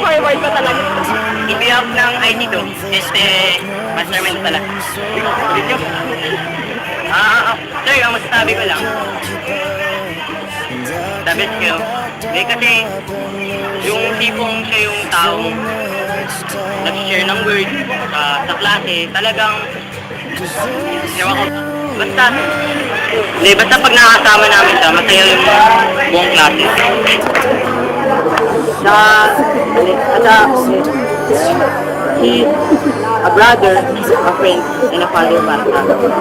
Forward pa talaga. I-up ng ID ko. Este, mastermind pala. Ah, sir, ang masasabi ko lang. Sabi ko, hindi kasi yung tipong siya yung taong nag-share ng word sa, sa klase, talagang ewan ko, basta hindi, basta pag nakakasama namin siya, masaya yung buong klase. Saka, saka, he a brother, a friend, and a father para sa akin.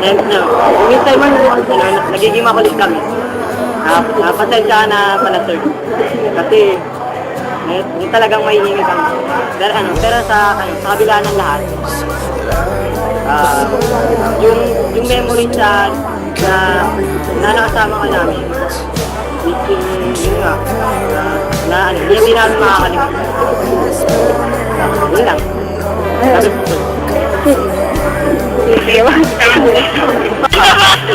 And no, minsan man, you know, nagiging makulit kami. Uh, uh, pasensya na pala, sir. Kasi, eh, yung talagang mahihingi kami. Pero ano, pero sa, ano, sa kabila ng lahat, ah, yung, yung memory sa, na, na nakasama ka namin, yung, yun nga, na, na ano, hindi hindi namin makakalimutan. Yun lang. Sige ba?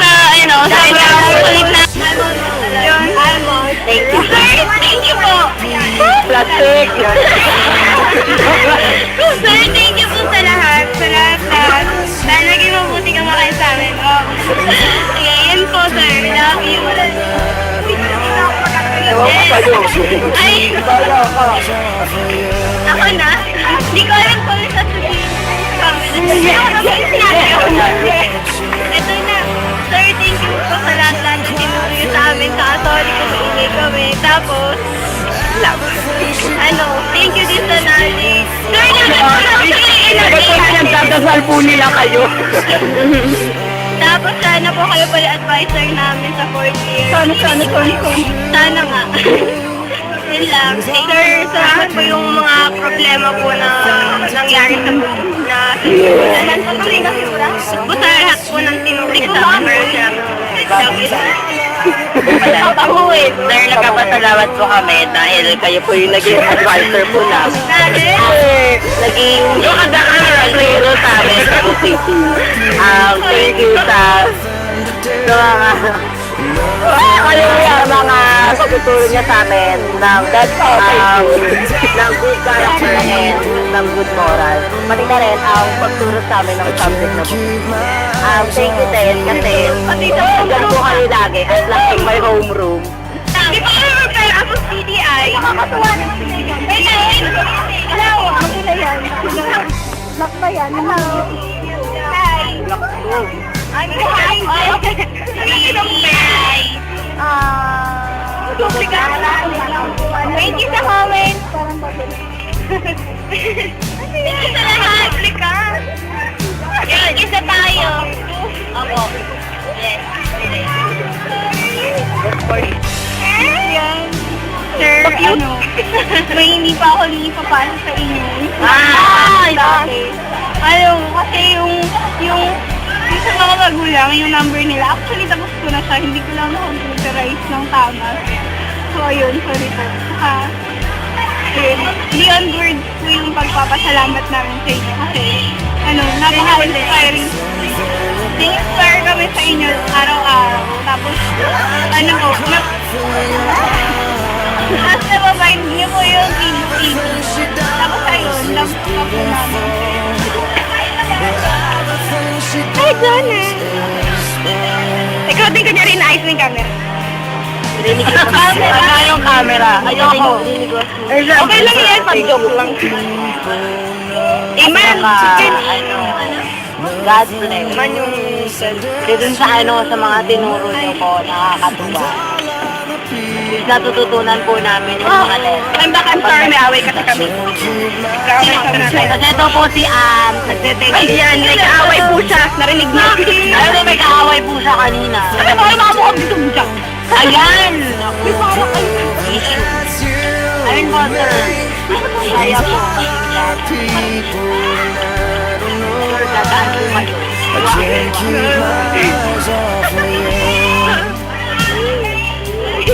na, you know, sobrang kulit na. Yun, almost. Thank you. Sir, thank you po. Plastic. Ito na. Sir, thank you po sa lahat-lahat na tinuro niyo sa amin. Sa sorry kung maingay kami. Tapos, ano, thank you din sa knowledge. Sir, Nagdadasal po nila kayo. Tapos sana po kayo pala advisor namin sa fourth year. Sana, sana, sana, sana. Sana nga. Yun lang. Sir, salamat po yung mga problema po na nangyari na na sa lahat po ng tinuri sa amin. Papahuin. Sir, nagpapasalamat po kami dahil kayo po yung naging advisor po. Sir, naging yung advisor sa amin sa UCC. Um, thank you sa mga kayo yung mga pagtuturo niya sa amin ng that um, ng good character and ng good moral. Pati na rin ang pagturo sa amin ng subject na po. Um, thank you din kasi hanggang po kayo lagi at last in my homeroom. Di ba kayo repair ako CDI? Nakakatuwa naman sila. Wait, wait. Hello. Ako na yan. Lock ba yan? Hello. Hi. Ay, hi. CDI. Ah. Thank you sa comment. Thank you sa lahat. Yan, isa tayo. Opo. Yes. Yan. Sir, ano, may hindi pa ako nilipapasa sa inyo. Ah, bakit? Ano, kasi yung, yung, yung sa mga magulang, yung number nila, actually tapos siya, hindi ko lang na-computerize ng tama. So, ayun, sorry po. Saka, yun, beyond words po yung pagpapasalamat namin sa inyo kasi, ano, napaka-inspiring. Na-inspire kami sa inyo araw-araw. Tapos, ano po, ma- at nababind niyo po yung ibo-ibo. Tapos ayun, love po namin. Hi, Jonna! Ikaw din kanya rin ayos ng camera. Ko. Ano yung camera? Ayoko. Okay lang yan, pag-joke lang. Amen! Ano, God bless. Man yung dun sa ano, sa mga tinuro niyo po, nakakatuwa. Natututunan po namin yung mga lesson. I'm back, I'm sorry, may away kasi kami. Natin. Kasi ito po si Ann, nagtitake. Ayan, nag-away po siya. Narinig niyo. Ayun, may kaaway po siya kanina. Ano ba yung mga bukod dito mo dyan? Ayan! Ayun po, sir. Kaya po. Sir, dadaan po kayo.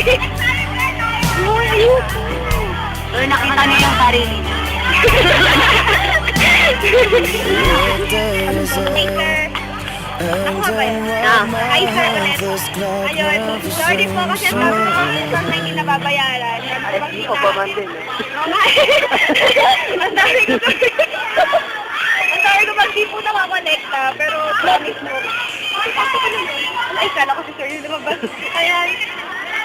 Sir, nakita niyo yung sarili. Later. Ako, ba yun? Ah. Hi, sir, ulit. Ayun, sorry po kasi ang sabi ko minsan na hindi nababayaran. Ay, hindi ko pa man din eh. Ang dami ko Ang dami ko di po nakakonekta, pero promise mo. Ay, sakto ka naman. Ay, kala ko si sir yung lumabas. Ayan.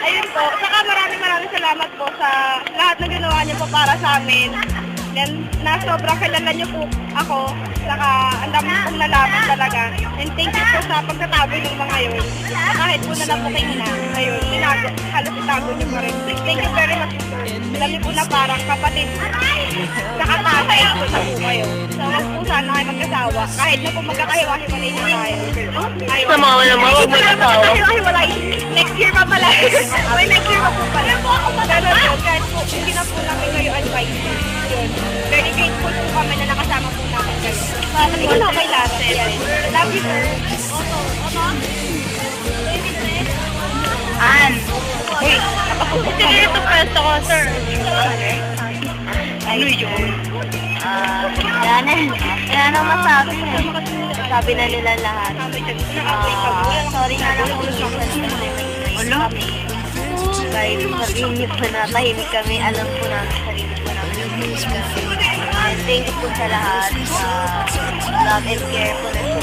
Ayun po. Saka maraming maraming salamat po sa lahat na ginawa niyo po para sa amin. Then, na sobrang kilala niyo po ako. Saka, ang dami pong nalaman talaga. And thank you po sa pagkatago ng mga yun. Kahit po na lang po kayo na ngayon, tinago, halos itago niyo pa rin. Thank you very much po. Alam niyo po na parang kapatid. Saka tatay po na po kayo. So, wag po sana kayo magkasawa. Kahit na po magkakahiwa-hiwalay na tayo. Ayun. Sa mga wala mga huwag. Magkakahiwalay. Next year pa pala. May next year pa po pala. Pero yun, kahit po, hindi na po namin kayo advice. Yun. Very grateful po kami na nakasama po namin kayo. Sabi ko na kay Lasse. Love you, sir. An. Uy, nakapunta ka dito pwesto ko, sir. Ano yun? Ah, yan eh. Yan ang masabi eh. Sabi na nila lahat. Ah, sorry nga lang kung Wala. kami. Kahit sabihin niyo po na tahimik kami, alam po namin po namin. Ah, thank you po sa lahat. Ah, love and care po na po.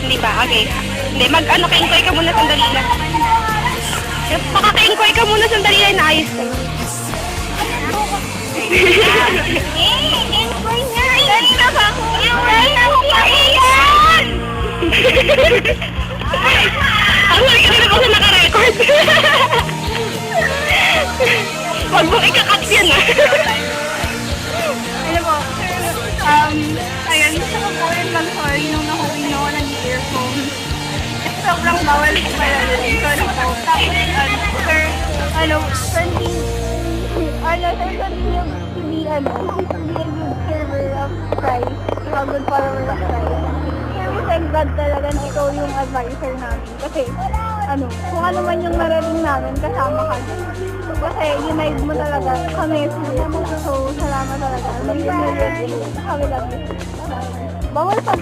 Hindi ba? Okay. Hindi, mag-ano ka inquire ka muna sandali lang. Makaka-inquire ka muna sandali lang na ayos ko. Eh, inquire nga. Dali na ba ako? Dali na ako yan! Ang huli ka na sa naka-record. Huwag mo ikakat yan ah. Ano po? Um, ayun, gusto ko po rin mag-sorry nung nahuwi na ako ng earphone. Kasi sobrang bawal ko pala yun. Sorry po. Tapos, ano, sir, ano, sending, ano, sir, yung to be, ano, to server of Christ, a good follower of Christ. God talaga ikaw yung advisor namin. Kasi, ano, kung ano man yung narating namin, kasama ka. Kasi, unite mo talaga kami. So, salamat talaga. Million, kami lang. Bawal pag